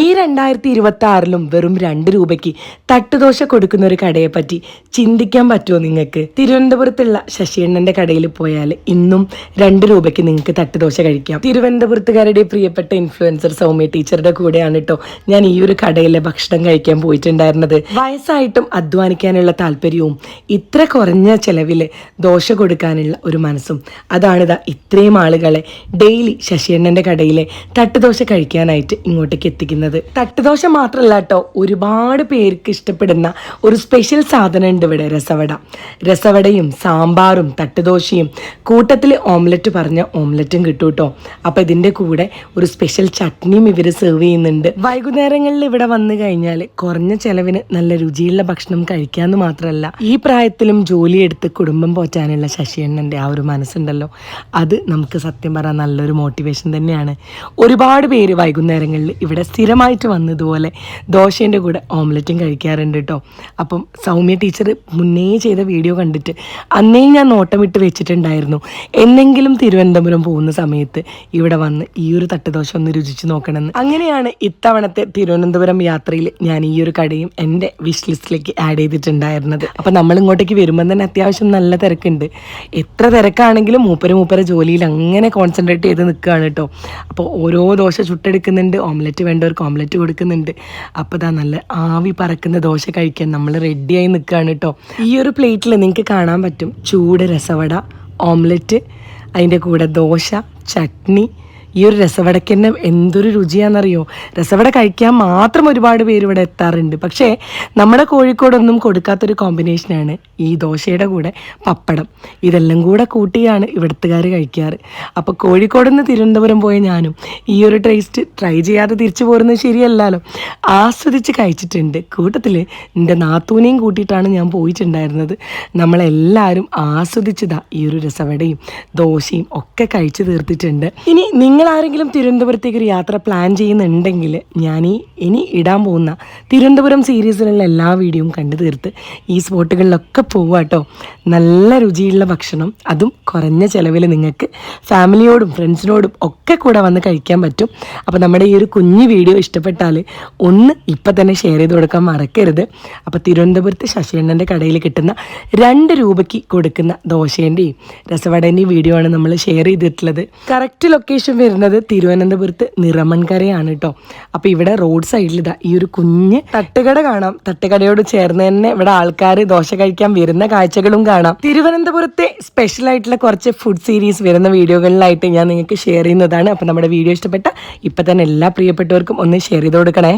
ഈ രണ്ടായിരത്തി ഇരുപത്തി ആറിലും വെറും രണ്ട് രൂപയ്ക്ക് തട്ടുദോശ കൊടുക്കുന്ന ഒരു കടയെ പറ്റി ചിന്തിക്കാൻ പറ്റുമോ നിങ്ങൾക്ക്? തിരുവനന്തപുരത്തുള്ള ശശിയണ്ണന്റെ കടയിൽ പോയാൽ ഇന്നും രണ്ട് രൂപയ്ക്ക് നിങ്ങൾക്ക് തട്ടുദോശ കഴിക്കാം. തിരുവനന്തപുരത്തുകാരുടെ പ്രിയപ്പെട്ട ഇൻഫ്ലുവൻസർ സൗമ്യ ടീച്ചറുടെ കൂടെയാണ് കേട്ടോ ഞാൻ ഈ ഒരു കടയിലെ ഭക്ഷണം കഴിക്കാൻ പോയിട്ടുണ്ടായിരുന്നത്. വയസ്സായിട്ടും അധ്വാനിക്കാനുള്ള താല്പര്യവും ഇത്ര കുറഞ്ഞ ചെലവിൽ ദോശ കൊടുക്കാനുള്ള ഒരു മനസ്സും അതാണിതാ ഇത്രയും ആളുകളെ ഡെയിലി ശശിയണ്ണന്റെ കടയിലെ തട്ടുദോശ കഴിക്കാനായിട്ട് ഇങ്ങോട്ടേക്ക് എത്തിക്കുന്നത്. തട്ടുദോശ മാത്രമല്ല കേട്ടോ ഒരുപാട് പേർക്ക് ഇഷ്ടപ്പെടുന്ന ഒരു സ്പെഷ്യൽ സാധനം ഉണ്ട് ഇവിടെ രസവട. രസവടയും സാമ്പാറും തട്ടുദോശയും. കൂട്ടത്തിൽ ഓംലെറ്റ് പറഞ്ഞ ഓംലെറ്റും കിട്ടും കേട്ടോ അപ്പൊ ഇതിന്റെ കൂടെ ഒരു സ്പെഷ്യൽ ചട്നിയും ഇവർ സെർവ് ചെയ്യുന്നുണ്ട്. വൈകുന്നേരങ്ങളിൽ ഇവിടെ വന്നു കഴിഞ്ഞാൽ കുറഞ്ഞ ചെലവിന് നല്ല രുചിയുള്ള ഭക്ഷണം കഴിക്കാമെന്ന് മാത്രമല്ല ഈ പ്രായത്തിലും ജോലിയെടുത്ത് കുടുംബം പോറ്റാനുള്ള ശശിയണ്ണന്റെ ആ ഒരു മനസ്സുണ്ടല്ലോ. അത് നമുക്ക് സത്യം പറയാൻ നല്ലൊരു മോട്ടിവേഷൻ തന്നെയാണ്. ഒരുപാട് പേര് വൈകുന്നേരങ്ങളിൽ ഇവിടെ സ്ഥിരമായിട്ട് വന്നതുപോലെ ദോശേന്റെ കൂടെ ഓംലെറ്റും കഴിക്കാറുണ്ട് കേട്ടോ അപ്പം സൗമ്യ ടീച്ചർ മുന്നേ ചെയ്ത വീഡിയോ കണ്ടിട്ട് അന്നേ ഞാൻ നോട്ടമിട്ട് വെച്ചിട്ടുണ്ടായിരുന്നു. എന്നെങ്കിലും തിരുവനന്തപുരം പോകുന്ന സമയത്ത് ഇവിടെ വന്ന് ഈ ഒരു തട്ടുദോശ ഒന്ന് രുചിച്ച് നോക്കണമെന്ന്. അങ്ങനെയാണ് ഇത്തവണത്തെ തിരുവനന്തപുരം യാത്രയിൽ ഞാൻ ഈ ഒരു കടയും എന്റെ വിഷ് ലിസ്റ്റിലേക്ക് ആഡ് ചെയ്തിട്ടുണ്ടായിരുന്നത്. അപ്പം നമ്മൾ ഇങ്ങോട്ടേക്ക് വരുമ്പോൾ തന്നെ അത്യാവശ്യം നല്ല തിരക്കുണ്ട്. എത്ര തിരക്കാണെങ്കിലും മൂപ്പര് മൂപ്പര ജോലിയിൽ അങ്ങനെ കോൺസെൻട്രേറ്റ് ചെയ്ത് നിൽക്കുകയാണ് കേട്ടോ അപ്പോൾ ഓരോ ദോശ ചുട്ടെടുക്കുന്നുണ്ട് ഓംലെറ്റ് വേണ്ടവർക്ക് ഓംലെറ്റ് കൊടുക്കുന്നുണ്ട്. അപ്പോൾ ഇതാ നല്ല ആവി പറക്കുന്ന ദോശ കഴിക്കാൻ നമ്മൾ റെഡിയായി നിൽക്കുകയാണ് കേട്ടോ ഈ ഒരു പ്ലേറ്റിൽ നിങ്ങൾക്ക് കാണാൻ പറ്റും ചൂട് രസവട ഓംലെറ്റ് അതിന്റെ കൂടെ ദോശ ചട്നി ഈ ഒരു രസവടയ്ക്ക് തന്നെ എന്തൊരു രുചിയാണെന്നറിയോ രസവട കഴിക്കാൻ മാത്രം ഒരുപാട് പേര് ഇവിടെ എത്താറുണ്ട്. പക്ഷേ നമ്മുടെ കോഴിക്കോടൊന്നും കൊടുക്കാത്തൊരു കോമ്പിനേഷനാണ് ഈ ദോശയുടെ കൂടെ പപ്പടം. ഇതെല്ലാം കൂടെ കൂട്ടിയാണ് ഇവിടുത്തുകാർ കഴിക്കാറ്. അപ്പോൾ കോഴിക്കോട് നിന്ന് തിരുവനന്തപുരം പോയ ഞാനും ഈ ഒരു ടേസ്റ്റ് ട്രൈ ചെയ്യാതെ തിരിച്ചു പോരുന്നത് ശരിയല്ലല്ലോ. ആസ്വദിച്ച് കഴിച്ചിട്ടുണ്ട്. കൂട്ടത്തിൽ എന്റെ നാത്തൂനെയും കൂട്ടിയിട്ടാണ് ഞാൻ പോയിട്ടുണ്ടായിരുന്നത്. നമ്മളെല്ലാവരും ആസ്വദിച്ചതാ ഈ ഒരു രസവടയും ദോശയും ഒക്കെ കഴിച്ചു തീർത്തിട്ടുണ്ട്. ഇനി ആരെങ്കിലും തിരുവനന്തപുരത്തേക്ക് ഒരു യാത്ര പ്ലാൻ ചെയ്യുന്നുണ്ടെങ്കിൽ ഞാൻ ഈ ഇനി ഇടാൻ പോകുന്ന തിരുവനന്തപുരം സീരീസിലുള്ള എല്ലാ വീഡിയോയും കണ്ടു തീർത്ത് ഈ സ്പോട്ടുകളിലൊക്കെ പോവുക കേട്ടോ. നല്ല രുചിയുള്ള ഭക്ഷണം അതും കുറഞ്ഞ ചിലവിൽ നിങ്ങൾക്ക് ഫാമിലിയോടും ഫ്രണ്ട്സിനോടും ഒക്കെ കൂടെ വന്ന് കഴിക്കാൻ പറ്റും. അപ്പോൾ നമ്മുടെ ഈ ഒരു കുഞ്ഞു വീഡിയോ ഇഷ്ടപ്പെട്ടാൽ ഒന്ന് ഇപ്പം തന്നെ ഷെയർ ചെയ്ത് കൊടുക്കാൻ മറക്കരുത്. അപ്പോൾ തിരുവനന്തപുരത്ത് ശശിയണ്ണന്റെ കടയിൽ കിട്ടുന്ന രണ്ട് രൂപയ്ക്ക് കൊടുക്കുന്ന ദോശേന്റെയും രസവടേന്റെയും വീഡിയോ ആണ് നമ്മൾ ഷെയർ ചെയ്തിട്ടുള്ളത്. കറക്റ്റ് ലൊക്കേഷൻ വരുന്നത് തിരുവനന്തപുരത്ത് നിറമൻകരയാണ് കേട്ടോ അപ്പോൾ ഇവിടെ റോഡ് സൈഡിൽ ഇതാ ഈ ഒരു കുഞ്ഞ് തട്ടുകട കാണാം. തട്ടുകടയോട് ചേർന്ന് തന്നെ ഇവിടെ ആൾക്കാർ ദോശ കഴിക്കാൻ വരുന്ന കാഴ്ചകളും കാണാം. തിരുവനന്തപുരത്തെ സ്പെഷ്യൽ ആയിട്ടുള്ള കുറച്ച് ഫുഡ് സീരീസ് വരുന്ന വീഡിയോകളിലായിട്ട് ഞാൻ നിങ്ങൾക്ക് ഷെയർ ചെയ്യുന്നതാണ്. അപ്പോൾ നമ്മുടെ വീഡിയോ ഇഷ്ടപ്പെട്ട ഇപ്പൊ തന്നെ എല്ലാ പ്രിയപ്പെട്ടവർക്കും ഒന്ന് ഷെയർ ചെയ്ത് കൊടുക്കണേ.